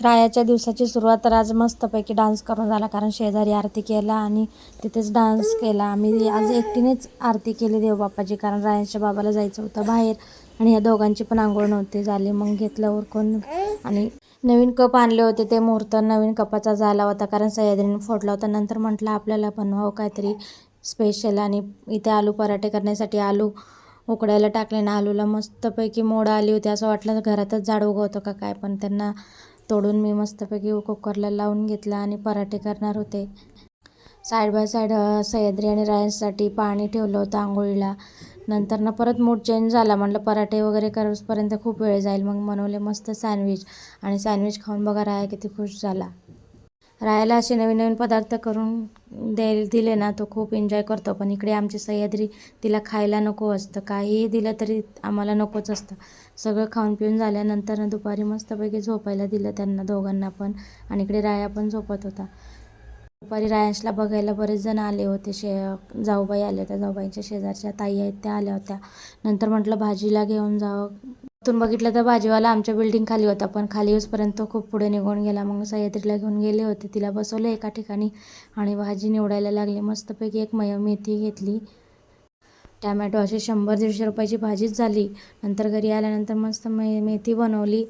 रायाच्या दिवसाची सुरुवात तर आज मस्तपैकी डान्स करून झाला कारण शेजारी आरती केला आणि तिथेच डान्स केला. आम्ही आज एकटीनेच आरती केली देवबापाची कारण रायाच्या बाबाला जायचं होतं बाहेर आणि या दोघांची पण आंघोळ नव्हती झाली. मग घेतलं उरकून आणि नवीन कप आणले होते. ते मुहूर्त नवीन कपाचा झाला होता कारण सह्याद्रीने फोडला होता. नंतर म्हटलं आपल्याला बनवावं हो काहीतरी स्पेशल आणि इथे आलू पराठे करण्यासाठी आलू उकडायला टाकले ना आलूला. मस्तपैकी मोड आली होती. असं वाटलं घरातच झाड उगवतं का काय पण त्यांना तोडून मी मस्तपैकी कुकरला लावून घेतला आणि पराठे करणार होते. साईड बाय साईड सह्याद्री आणि रायससाठी पाणी ठेवलं होतं आंघोळीला. नंतर ना परत मूड चेंज झाला. म्हटलं पराठे वगैरे करूसपर्यंत खूप वेळ जाईल. मग बनवले मस्त सँडविच आणि सँडविच खाऊन बघा राया किती खुश झाला. रायाला असे नवीन नवीन पदार्थ करून द्यायला दिले ना तो खूप एन्जॉय करतो. पण इकडे आमची सह्याद्री तिला खायला नको असतं. काहीही दिलं तरी आम्हाला नकोच असतं. सगळं खाऊन पिऊन झाल्यानंतर दुपारी मस्तपैकी झोपायला दिलं त्यांना दोघांना पण. आणि इकडे राया पण झोपत होता. दुपारी रायांशला बघायला बरेच जण आले होते. शे जाऊबाई आल्या होत्या. जाऊबाईंच्या शेजारच्या ताई आहेत त्या आल्या होत्या. नंतर म्हटलं भाजीला घेऊन जावं. तिथून बघितलं तर भाजीवाला आमच्या बिल्डिंग खाली होता पण खाली येऊसपर्यंत खूप पुढे निघून गेला. मग सह्याद्रीला घेऊन गेले होते. तिला बसवलं एका ठिकाणी आणि भाजी निवडायला लागली. मस्तपैकी एक मय मेथी घेतली. टॅमॅटो अशी शंभर दीडशे रुपयाची भाजीच झाली. नंतर घरी आल्यानंतर मस्त मे मेथी बनवली.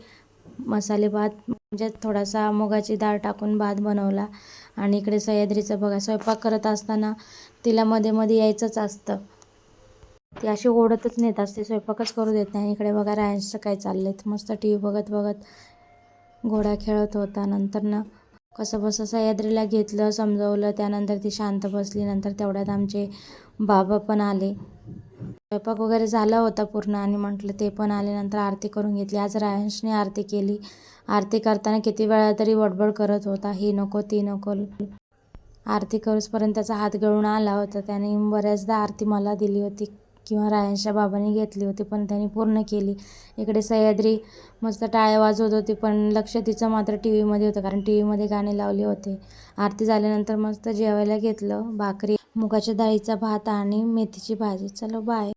मसाले भात म्हणजे थोडासा मुगाची डाळ टाकून भात बनवला. आणि इकडे सह्याद्रीचं बघा स्वयंपाक करत असताना तिला मध्ये मध्ये यायचंच असतं. ती अशी ओढतच नेत असते स्वयंपाकच करू देत नाही. इकडे बघा रायांचं काय चाललंय. मस्त टी व्ही बघत बघत घोडा खेळत होता. नंतर ना कसं बसं सह्याद्रीला घेतलं समजवलं. त्यानंतर ती शांत बसली. नंतर तेवढ्यात आमचे बाबा पण आले. स्वयंपाक वगैरे झाला होता पूर्ण आणि म्हटलं ते पण आले. नंतर आरती करून घेतली. आज रायांशने आरती केली. आरती करताना किती वेळा तरी वडबड करत होता. ही नको ती नको. आरती करूसपर्यंत त्याचा हात गळून आला होता. त्याने बऱ्याचदा आरती मला दिली होती. किंवा रायांच्या बाबांनी घेतली होती पण त्यांनी पूर्ण केली. इकडे सह्याद्री मस्त टाळ्या वाजवत होती पण लक्ष तिचं मात्र टी व्हीमध्ये होतं कारण टी व्हीमध्ये गाणे लावले होते. आरती झाल्यानंतर मस्त जेवायला घेतलं भाकरी मुगाच्या डाळीचा भात आणि मेथीची भाजी. चलो बाय